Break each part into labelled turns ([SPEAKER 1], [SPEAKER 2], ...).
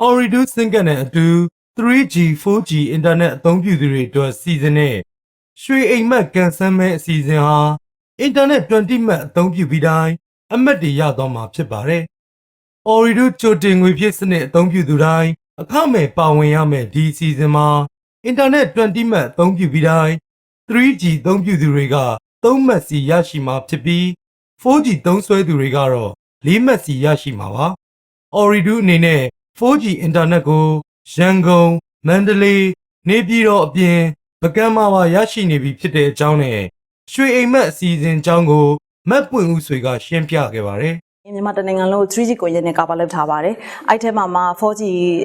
[SPEAKER 1] Ooredoo စင်ကနဲ့အတူ 3G 4G အင်တာနက်အသုံးပြုသူတွေအတွက်စီစဉ်တဲ့ရွှေအိမ်မက်ကန်ဆယ်မဲ့အစီအစဉ်ဟာအင်တာနက်20မက်အသုံးပြုပြီးတိုင်းအမက်တွေရသွားမှာဖြစ်ပါတယ်။ Ooredoo ချိုတင်ငွေဖြစ်စနစ်အသုံးပြုသူတိုင်းအခမဲ့ပါဝင်ရမယ့်ဒီအစီအစဉ်မှာအင်တာနက်20မက်အသုံးပြုပြီးတိုင်း 3G အသုံးပြုသူတွေက3မက်စီရရှိမှာဖြစ်ပြီး 4G သုံးစွဲသူတွေကတော့4မက်စီရရှိမှာပါ။ Ooredoo အနေနဲ့ 4G အင်တာနက်ကိုရန်ကုန်၊မန္တလေး၊နေပြည်တော်အပြင်ပကံမှာပါရရှိနေပြီဖြစ်တဲ့အကြောင်းနဲ့ရွှေအိမ်မက်အစီအစဉ်အကြောင်းကိုမက်ပွင့်ဦးဆွေကရှင်းပြခဲ့ပါတယ်။
[SPEAKER 2] မြန်မာတနိုင်ငံလုံး 3G ကွန်ရက်နဲ့ကာဗာလုပ်ထားပါတယ်။အဲ့ထဲမှာမှ 4G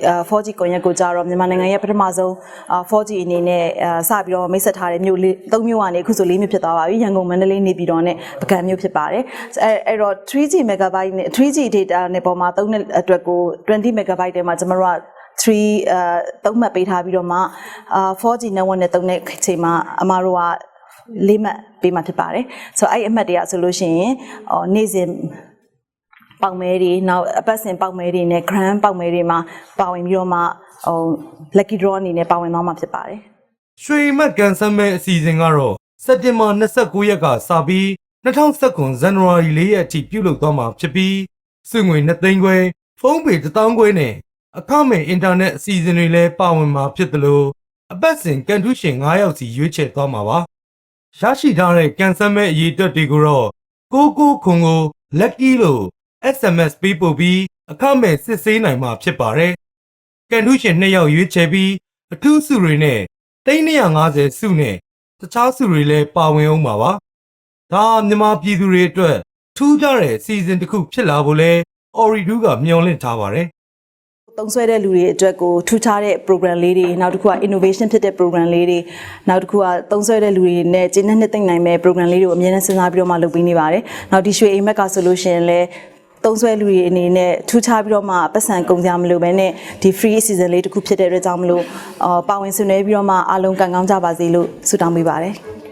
[SPEAKER 2] အဲ 4G ကွန်ရက်ကိုကြတော့မြန်မာနိုင်ငံရဲ့ပထမဆုံးအာ 4G အနေနဲ့အဲစပြီးတော့မိတ်ဆက်ထားတဲ့မြို့လေး၃မြို့ကနေအခုဆို၄မြို့ဖြစ်သွားပါပြီ။ရန်ကုန်မန္တလေးနေပြည်တော်နဲ့ပုဂံမြို့ဖြစ်ပါတယ်။အဲအဲ့တော့ 3G megabyte နဲ့ 3G data နဲ့ပေါ်မှာသုံးတဲ့အတွက်ကို20 megabyte ထဲမှာကျွန်တော်တို့က3အဲသုံးမှတ်ပေးထားပြီးတော့မှအာ 4G network နဲ့သုံးတဲ့အချိန်မှာအမားတို့ကလေးမှတ်ပေးမှဖြစ်ပါတယ်။ဆိုတော့အဲ့အမှတ်တွေကဆိုလို့ရှိရင်ဟောနေ့စဉ် ပေါက်မဲတွေနောက်အပတ်စဉ်ပေါက်မဲတွေနဲ့ grand ပေါက်မဲတွေမှာပါဝင်ပြီးတော့မှဟို lucky draw အနေနဲ့ပါဝင်သွားမှာဖြစ်ပါတယ်
[SPEAKER 1] ရွှေမက်ကန်ဆယ်မဲ့အစီအစဉ်ကတော့စက်တင်ဘာ29ရက်ကစပြီး2019ဇန်နဝါရီ4ရက်အထိပြုလုပ်သွားမှာဖြစ်ပြီးစုငွေ2သိန်းခွဲဖုန်းပေ1000ခွဲနဲ့အခမဲ့အင်တာနက်အစီအစဉ်တွေလည်းပါဝင်မှာဖြစ်တယ်လို့အပတ်စဉ်ကန်ထူးရှင်9ယောက်စီရွေးချယ်သွားမှာပါရရှိထားတဲ့ကန်ဆယ်မဲ့အရေးအတွက်တွေကိုတော့ကိုကိုခွန်ကို lucky လို့ SMS ပေးပို့ပြီးအခမဲ့စစ်ဆေးနိုင်မှာဖြစ်ပါတယ်ကန်ထူးရှင်2ယောက်ရွေးချယ်ပြီးအထူးစုတွေနဲ့350စုနဲ့တခြားစုတွေလည်းပါဝင်အောင်ပါပါဒါဟာမြန်မာပြည်သူတွေအတွက်ထူးခြားတဲ့စီစဉ်တစ်ခုဖြစ်လာဖို့လဲ Ooredoo ကမျှော်လင့်ထားပါတယ်
[SPEAKER 2] သုံးဆွဲတဲ့လူတွေအတွက်ကိုထူးခြားတဲ့ program လေးတွေနောက်တစ်ခုက innovation ဖြစ်တဲ့ program လေးတွေနောက်တစ်ခုကသုံးဆွဲတဲ့လူတွေနဲ့ကျင်းနဲ့နှစ်သိမ့်နိုင်မဲ့ program လေးတွေကိုအများနဲ့စဉ်းစားပြီးတော့မှလုပ်ပေးနေပါတယ်။နောက်ဒီရွှေအိမ်မက်ကဆိုလို့ရှိရင်လည်း သုံးဆွဲလူတွေအနေနဲ့ထူးခြားပြီးတော့မှပတ်စံကုန်ကြမလို့ပဲနဲ့ဒီ free season လေးတစ်ခုဖြစ်တဲ့အတွက်ကြောင့်မလို့အာပါဝင်ဆွေးနွေးပြီးတော့မှအားလုံးကံကောင်းကြပါစေလို့ဆုတောင်းပေးပါတယ်။